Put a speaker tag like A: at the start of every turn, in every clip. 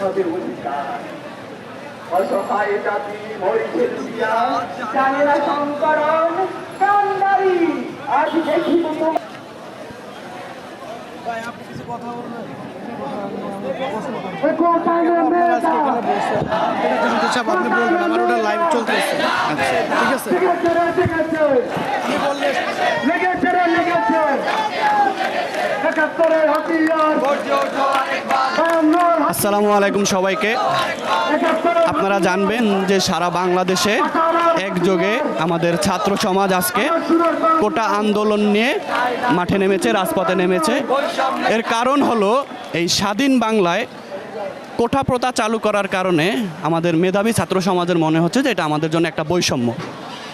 A: হবে অধিকার। অসহায় জাতি মরিছে লুটিয়া জানে না সংকরণ কান্দারি আজ দেখিব তোমার
B: আপনি বলবেন? আমার ওটা লাইভ চলতেছে ঠিক আছে। আমি বললে
A: লেগেছে।
C: আসসালামু আলাইকুম সবাইকে। আপনারা জানবেন যে সারা বাংলাদেশে একযোগে আমাদের ছাত্র সমাজ আজকে কোটা আন্দোলন নিয়ে মাঠে নেমেছে রাজপথে নেমেছে। এর কারণ হলো এই স্বাধীন বাংলায় কোঠা প্রথা চালু করার কারণে আমাদের মেধাবী ছাত্র সমাজের মনে হচ্ছে যে এটা আমাদের জন্য একটা বৈষম্য।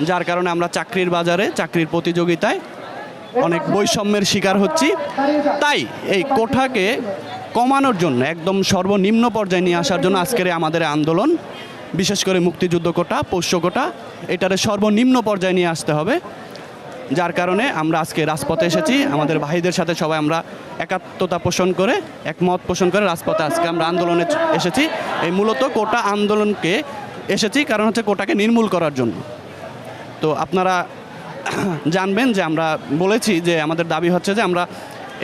C: যার কারণে আমরা চাকরির বাজারে চাকরির প্রতিযোগিতায় অনেক বৈষম্যের শিকার হচ্ছি। তাই এই কোঠাকে কমানোর জন্য, একদম সর্বনিম্ন পর্যায়ে নিয়ে আসার জন্য আজকের আমাদের আন্দোলন, বিশেষ করে মুক্তিযুদ্ধ কোটা, পোষ্য কোটা, এটারে সর্বনিম্ন পর্যায়ে নিয়ে আসতে হবে। যার কারণে আমরা আজকে রাজপথে এসেছি, আমাদের ভাইদের সাথে সবাই আমরা একাত্মতা পোষণ করে, একমত পোষণ করে রাজপথে আজকে আমরা আন্দোলনে এসেছি। এই মূলত কোটা আন্দোলনকে এসেছি, কারণ হচ্ছে কোটাকে নির্মূল করার জন্য। তো আপনারা জানবেন যে আমরা বলেছি যে আমাদের দাবি হচ্ছে যে আমরা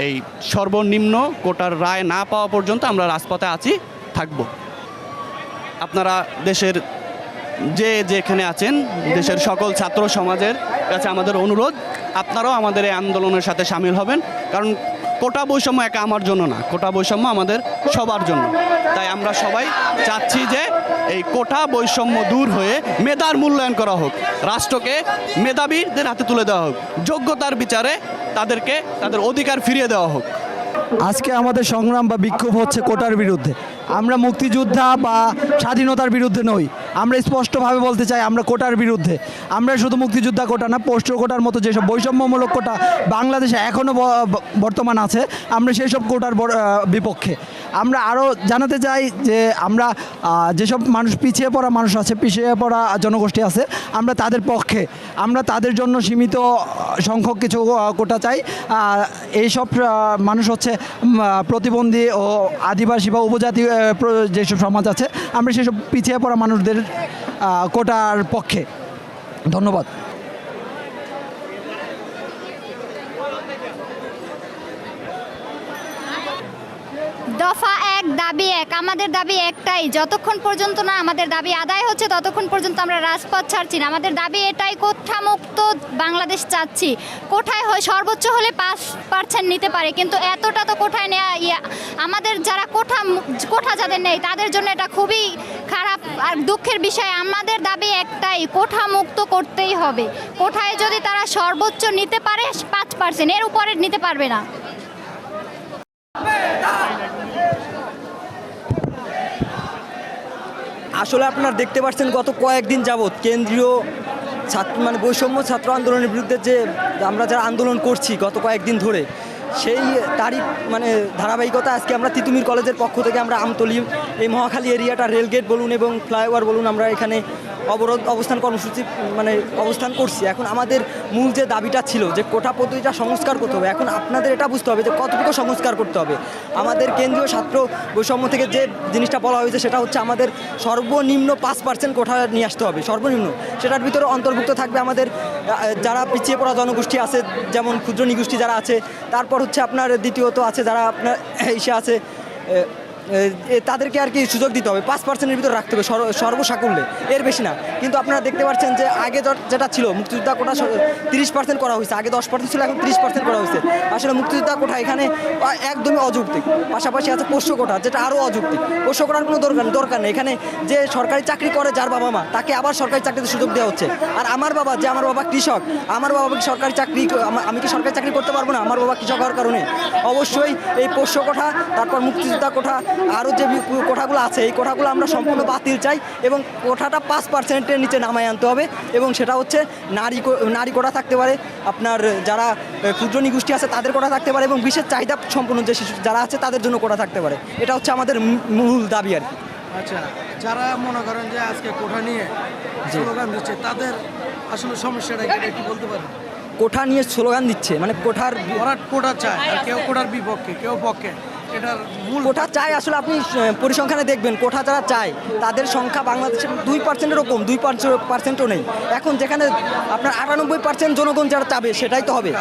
C: এই সর্বনিম্ন কোটার রায় না পাওয়া পর্যন্ত আমরা রাজপথে আছি, থাকব। আপনারা দেশের যে যেখানে আছেন, দেশের সকল ছাত্র সমাজের কাছে আমাদের অনুরোধ, আপনারাও আমাদের এই আন্দোলনের সাথে সামিল হবেন, কারণ কোটা বৈষম্য একা আমার জন্য না, কোটা বৈষম্য আমাদের সবার জন্য। তাই আমরা সবাই চাচ্ছি যে এই কোটা বৈষম্য দূর হয়ে মেধার মূল্যায়ন করা হোক। রাষ্ট্রকে মেধাবীদের হাতে তুলে দেওয়া হোক। যোগ্যতার বিচারে তাদেরকে, তাদের অধিকার ফিরিয়ে দেওয়া হোক।
D: আজকে আমাদের সংগ্রাম বা বিক্ষোভ হচ্ছে কোটার বিরুদ্ধে। আমরা মুক্তিযোদ্ধা বা স্বাধীনতার বিরুদ্ধে নই। আমরা স্পষ্টভাবে বলতে চাই, আমরা কোটার বিরুদ্ধে। আমরা শুধু মুক্তিযোদ্ধা কোটা না পোস্ট কোটার মতো যেসব বৈষম্যমূলক কোটা বাংলাদেশে এখনও বর্তমান আছে, আমরা সেই সব কোটার বিপক্ষে। আমরা আরও জানাতে চাই যে আমরা যেসব মানুষ পিছিয়ে পড়া মানুষ আছে, পিছিয়ে পড়া জনগোষ্ঠী আছে, আমরা তাদের পক্ষে, আমরা তাদের জন্য সীমিত সংখ্যক কিছু কোটা চাই। এইসব মানুষ হচ্ছে প্রতিবন্ধী ও আদিবাসী বা উপজাতি যেসব সমাজ আছে, আমরা সেসব পিছিয়ে পড়া মানুষদের কোটার পক্ষে। ধন্যবাদ
E: দফা এক দাবি এক, আমাদের দাবি একটাই, যতক্ষণ পর্যন্ত না আমাদের দাবি আদায় হচ্ছে, ততক্ষণ পর্যন্ত আমরা রাজপথ ছাড়ছি না। আমাদের দাবি এটাই, কোঠামুক্ত বাংলাদেশ চাচ্ছি। কোঠায় হয় সর্বোচ্চ হলে পাঁচ পার্সেন্ট নিতে পারে, কিন্তু এতটা তো কোঠায় নেওয়া ইয়া- আমাদের যারা কোঠা কোঠা যাদের নেই, তাদের জন্য এটা খুবই খারাপ আর দুঃখের বিষয়। আমাদের দাবি একটাই কোঠা মুক্ত করতেই হবে। কোঠায় যদি তারা সর্বোচ্চ নিতে পারে, পাঁচ পার্সেন্ট এর উপরে নিতে পারবে না।
F: আসলে আপনারা দেখতে পাচ্ছেন গত কয়েকদিন যাবৎ কেন্দ্রীয় ছাত্র মানে বৈষম্য ছাত্র আন্দোলনের বিরুদ্ধে যে আমরা যারা আন্দোলন করছি গত কয়েকদিন ধরে সেই তারিখ মানে ধারাবাহিকতা আজকে আমরা তিতুমির কলেজের পক্ষ থেকে আমরা আমতলি, এই মহাখালী এরিয়াটা রেলগেট বলুন এবং ফ্লাইওভার বলুন আমরা এখানে অবরোধ, অবস্থান কর্মসূচি মানে অবস্থান করছি। এখন আমাদের মূল যে দাবিটা ছিল যে কোটা পদ্ধতিটা সংস্কার করতে হবে, এখন আপনাদের এটা বুঝতে হবে যে কতটুকু সংস্কার করতে হবে। আমাদের কেন্দ্রীয় ছাত্র বৈষম্য থেকে যে জিনিসটা বলা হয়েছে সেটা হচ্ছে আমাদের সর্বনিম্ন পাঁচ পার্সেন্ট কোঠা নিয়ে আসতে হবে, সর্বনিম্ন। সেটার ভিতরে অন্তর্ভুক্ত থাকবে আমাদের যারা পিছিয়ে পড়া জনগোষ্ঠী আছে, যেমন ক্ষুদ্র নিগোষ্ঠী যারা আছে, তারপর হচ্ছে আপনার দ্বিতীয়ত আছে যারা আপনার এসে আছে তাদেরকে আর কি সুযোগ দিতে হবে। পাঁচ পার্সেন্টের ভিতরে রাখতে হবে সর্ব- সর্বসাকুল্যে। এর বেশি না। কিন্তু আপনারা দেখতে পাচ্ছেন যে আগে যেটা ছিল, মুক্তিযোদ্ধা কোটা তিরিশ পার্সেন্ট করা হয়েছে। আগে দশ পার্সেন্ট ছিল, এখন তিরিশ পার্সেন্ট করা হয়েছে। আসলে মুক্তিযোদ্ধা কোটা এখানে একদমই অযৌক্তিক। পাশাপাশি আছে পোষ্য কোটা যেটা আরও অযৌক্তিক। পোষ্য কোটার কোনো দরকার দরকার নেই। এখানে যে সরকারি চাকরি করে যার বাবা মা, তাকে আবার সরকারি চাকরিতে সুযোগ দেওয়া হচ্ছে। আর আমার বাবা, যে আমার বাবা কৃষক, আমার বাবা কি সরকারি চাকরি আমি কি সরকারি চাকরি করতে পারব না? আমার বাবা কৃষক হওয়ার কারণে। অবশ্যই এই পোষ্য কোঠা, তারপর মুক্তিযোদ্ধা কোঠা আরও যে কোঠাগুলো আছে এই কোঠাগুলো আমরা সম্পূর্ণ বাতিল চাই এবং কোঠাটা পাঁচ পার্সেন্টের নিচে নামায় আনতে হবে এবং সেটা হচ্ছে নারী নারী কোটা থাকতে পারে আপনার যারা ক্ষুদ্র নিগোষ্ঠী আছে তাদের কোটা থাকতে পারে এবং বিশেষ চাহিদা সম্পন্ন যে শিশু যারা আছে তাদের জন্য কোটা থাকতে পারে। এটা হচ্ছে আমাদের মূল দাবি আর কি।
B: আচ্ছা যারা মনে করেন যে আজকে কোঠা নিয়ে স্লোগান দিচ্ছে তাদের আসলে সমস্যাটা কি? একটু বলতে পারেন
F: কোঠা নিয়ে স্লোগান দিচ্ছে মানে কোঠার
B: কোটা চায় কেউ কোটার বিপক্ষে কেউ পক্ষে। এটার মূল
F: কোঠা চায় আসলে আপনি পরিসংখ্যানে দেখবেন কোঠা যারা চায় তাদের সংখ্যা বাংলাদেশের দুই পার্সেন্টেরও কম দুই পার্সেন্টও নেই। এখন যেখানে আপনার আটানব্বই পার্সেন্ট জনগণ যারা চাবে সেটাই তো হবে।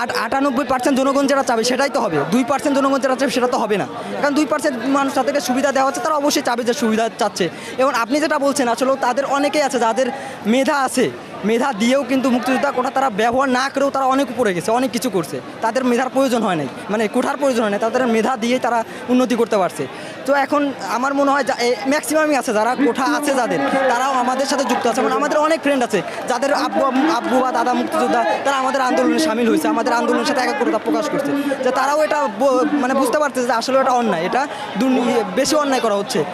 F: আট- আটানব্বই পার্সেন্ট জনগণ যারা চাবে সেটাই তো হবে। দুই পার্সেন্ট জনগণ যারা চাবে সেটা তো হবে না। কারণ দুই পার্সেন্ট মানুষ তাদেরকে সুবিধা দেওয়া হচ্ছে তারা অবশ্যই চাবে যে সুবিধা চাচ্ছে। এবং আপনি যেটা বলছেন আসলে তাদের অনেকেই আছে যাদের মেধা আছে মেধা দিয়েও কিন্তু মুক্তিযোদ্ধা কোঠা তারা ব্যবহার না করেও তারা অনেক উপরে গেছে, অনেক কিছু করছে। তাদের মেধার প্রয়োজন হয় নাই মানে কোঠার প্রয়োজন হয় না তাদের মেধা দিয়ে তারা উন্নতি করতে পারছে। তো এখন আমার মনে হয় ম্যাক্সিমামই আছে যারা কোঠা আছে যাদের, তারাও আমাদের সাথে যুক্ত আছে। যেমন আমাদের অনেক ফ্রেন্ড আছে, যাদের আব্বু আব্বু বা দাদা মুক্তিযোদ্ধা, তারা আমাদের আন্দোলনে সামিল হয়েছে, আমাদের আন্দোলনের সাথে একাগ্রতা প্রকাশ করছে। যে তারাও এটা মানে বুঝতে পারছে যে আসলে এটা অন্যায়, এটা দুর্নী- বেশি অন্যায় করা হচ্ছে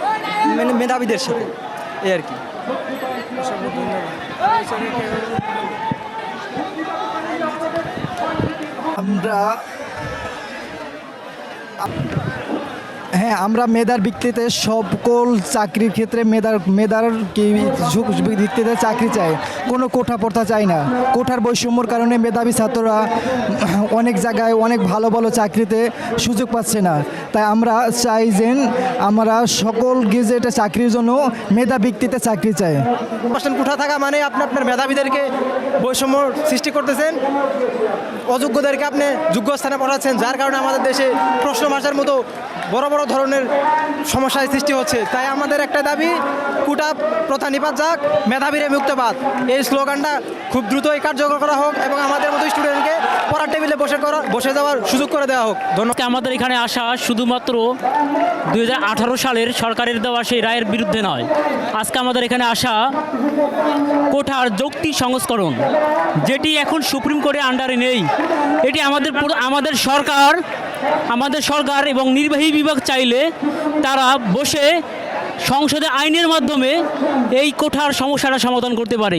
F: মানে মেধাবীদের সাথে। এই আর কি।
D: আমরা হ্যাঁ আমরা মেধার ভিত্তিতে সকল চাকরির ক্ষেত্রে মেধার মেধার ভিত্তিতে চাকরি চাই। কোনো কোঠা পড়তা চাই না। কোঠার বৈষম্যর কারণে মেধাবী ছাত্ররা অনেক জায়গায় অনেক ভালো ভালো চাকরিতে সুযোগ পাচ্ছে না। তাই আমরা চাই যে আমরা সকল গেজেটে চাকরির জন্য মেধা ভিত্তিতে চাকরি চাই।
G: কোঠা থাকা মানে আপনি আপনার মেধাবীদেরকে বৈষম্য সৃষ্টি করতেছেন, অযোগ্যদেরকে আপনি যোগ্য স্থানে পড়াচ্ছেন যার কারণে আমাদের দেশে প্রশ্ন ভাষার মতো বড় বড় ধরনের সমস্যার সৃষ্টি হচ্ছে। তাই আমাদের একটা দাবি, কুটা প্রথা নিপাত যাক, মেধাবীরে মুক্তবাদ। এই স্লোগানটা খুব দ্রুতই কার্যকর করা হোক এবং আমাদের মতো স্টুডেন্টকে পড়ার টেবিলে বসে করা, বসে যাওয়ার সুযোগ করে দেওয়া হোক। ধন্যবাদ
H: আমাদের এখানে আসা শুধুমাত্র দু হাজার আঠারো সালের সরকারের দেওয়া সেই রায়ের বিরুদ্ধে নয়। আজকে আমাদের এখানে আসা কোঠার যৌক্তিক সংস্করণ, যেটি এখন সুপ্রিম কোর্টের আন্ডারে নেই। এটি আমাদের আমাদের সরকার আমাদের সরকার এবং নির্বাহী বিভাগ চাইলে তারা বসে সংসদে আইনের মাধ্যমে এই কোঠার সমস্যাটা সমাধান করতে পারে।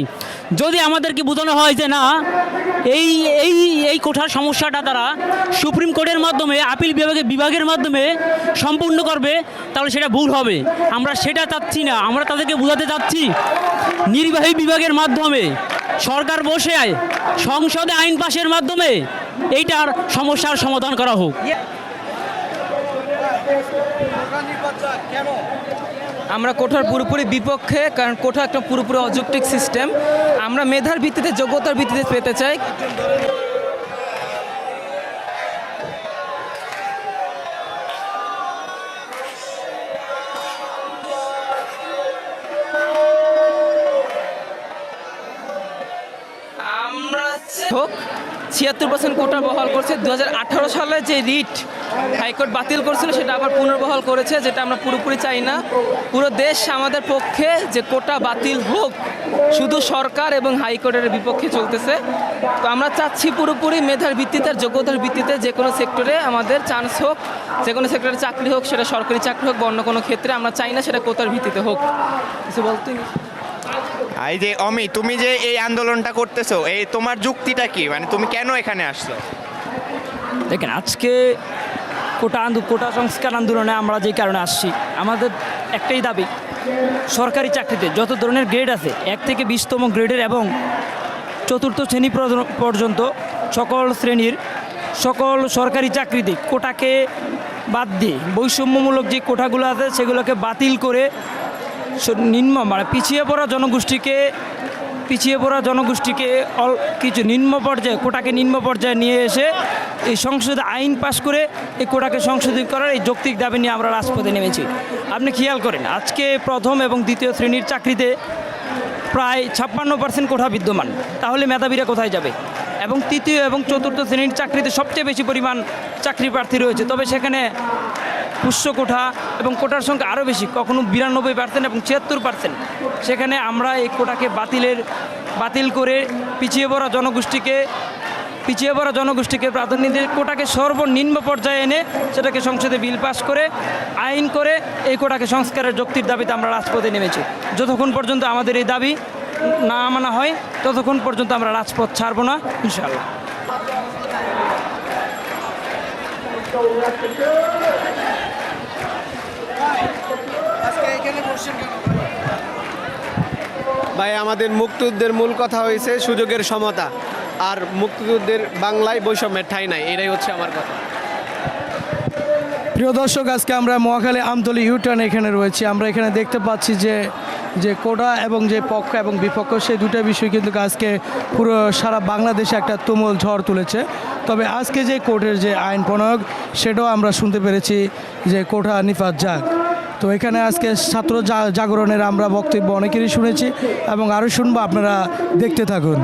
H: যদি আমাদেরকে বোঝানো হয় যে না, এই এই এই কোঠার সমস্যাটা তারা সুপ্রিম কোর্টের মাধ্যমে, আপিল বিভাগে, বিভাগের মাধ্যমে সম্পূর্ণ করবে, তাহলে সেটা ভুল হবে। আমরা সেটা চাচ্ছি না, আমরা তাদেরকে বোঝাতে চাচ্ছি, নির্বাহী বিভাগের মাধ্যমে সরকার বসে আয়, সংসদে আইন পাশের মাধ্যমে এইটার সমস্যার সমাধান করা হোক।
I: আমরা কোঠার পুরোপুরি বিপক্ষে, কারণ কোঠা একটা পুরোপুরি অযৌক্তিক সিস্টেম আমরা মেধার ভিত্তিতে, যোগ্যতার ভিত্তিতে পেতে চাই। হোক ছিয়াত্তর পার্সেন্ট কোটা বহাল করছে। দু হাজার আঠেরো সালে যে রিট হাইকোর্ট বাতিল করেছিল, সেটা আবার পুনর্বহাল করেছে, যেটা আমরা পুরোপুরি চাই না। পুরো দেশ আমাদের পক্ষে যে কোটা বাতিল হোক, শুধু সরকার এবং হাইকোর্টের বিপক্ষে চলতেছে। তো আমরা চাচ্ছি পুরোপুরি মেধার ভিত্তিতে যোগ্যতার ভিত্তিতে যে কোনো সেক্টরে আমাদের চান্স হোক, যে কোনো সেক্টরে চাকরি হোক, সেটা সরকারি চাকরি হোক বা অন্য কোনো ক্ষেত্রে, আমরা চাই না সেটা কোটার ভিত্তিতে হোক। কিছু বলতে?
J: এই যে অমি তুমি যে এই আন্দোলনটা করতেছো, এই তোমার যুক্তিটা কি? মানে তুমি কেন এখানে আসছো
H: দেখেন, আজকে কোটা কোটা সংস্কার আন্দোলনে আমরা যে কারণে আসছি, আমাদের একটাই দাবি, সরকারি চাকরিতে যত ধরনের গ্রেড আছে, এক থেকে বিশতম গ্রেডের এবং চতুর্থ শ্রেণি পর্য- পর্যন্ত সকল শ্রেণির সকল সরকারি চাকরিতে কোটাকে বাদ দিয়ে বৈষম্যমূলক যে কোটাগুলো আছে, সেগুলোকে বাতিল করে নিম্ন মানে পিছিয়ে পড়া জনগোষ্ঠীকে, পিছিয়ে পড়া জনগোষ্ঠীকে অল কিছু নিম্ন পর্যায়ে, কোটাকে নিম্ন পর্যায়ে নিয়ে এসে এই সংসদে আইন পাশ করে এই কোটাকে সংশোধন করার এই যৌক্তিক দাবি নিয়ে আমরা রাজপথে নেমেছি। আপনি খেয়াল করেন, আজকে প্রথম এবং দ্বিতীয় শ্রেণির চাকরিতে প্রায় ছাপ্পান্ন পার্সেন্ট কোঠা বিদ্যমান। তাহলে মেধাবীরা কোথায় যাবে? এবং তৃতীয় এবং চতুর্থ শ্রেণির চাকরিতে সবচেয়ে বেশি পরিমাণ চাকরি প্রার্থী রয়েছে। তবে সেখানে উচ্চ কোঠা এবং কোটার সংখ্যা আরও বেশি, কখনো বিরানব্বই পার্সেন্ট এবং ছিয়াত্তর পার্সেন্ট সেখানে আমরা এই কোটাকে বাতিলের, বাতিল করে পিছিয়ে পড়া জনগোষ্ঠীকে, পিছিয়ে পড়া জনগোষ্ঠীকে প্রাধান্য দিয়ে কোটাকে সর্বনিম্ন পর্যায়ে এনে সেটাকে সংসদে বিল পাস করে, আইন করে এই কোটাকে সংস্কারের যুক্তির দাবিতে আমরা রাজপথে নেমেছি। যতক্ষণ পর্যন্ত আমাদের এই দাবি না মানা হয়, ততক্ষণ পর্যন্ত আমরা রাজপথ ছাড়বো না, ইনশাআল্লাহ
B: আজকে এখানে বসছেন কেন
K: ভাই, আমাদের মুক্তিযুদ্ধের মূল কথা হয়েছে সুযোগের সমতা। আর মুক্তিযুদ্ধের বাংলায় বৈষম্যের ঠাঁই নাই, এটাই হচ্ছে আমার কথা।
B: প্রিয় দর্শক, আজকে আমরা মহাখালী আমতলী ইউটার্ন এখানে রয়েছি। আমরা এখানে দেখতে পাচ্ছি যে যে কোটা এবং যে পক্ষ এবং বিপক্ষ, সেই দুটো বিষয় কিন্তু আজকে পুরো সারা বাংলাদেশে একটা তুমুল ঝড় তুলেছে। তবে আজকে যে কোর্টের যে আইন প্রণয়ক, সেটাও আমরা শুনতে পেরেছি যে কোটা নিফাত যাক। তো এখানে আজকে ছাত্র জাগরণের আমরা বক্তব্য অনেকেরই শুনেছি এবং আরও শুনব, আপনারা দেখতে থাকুন।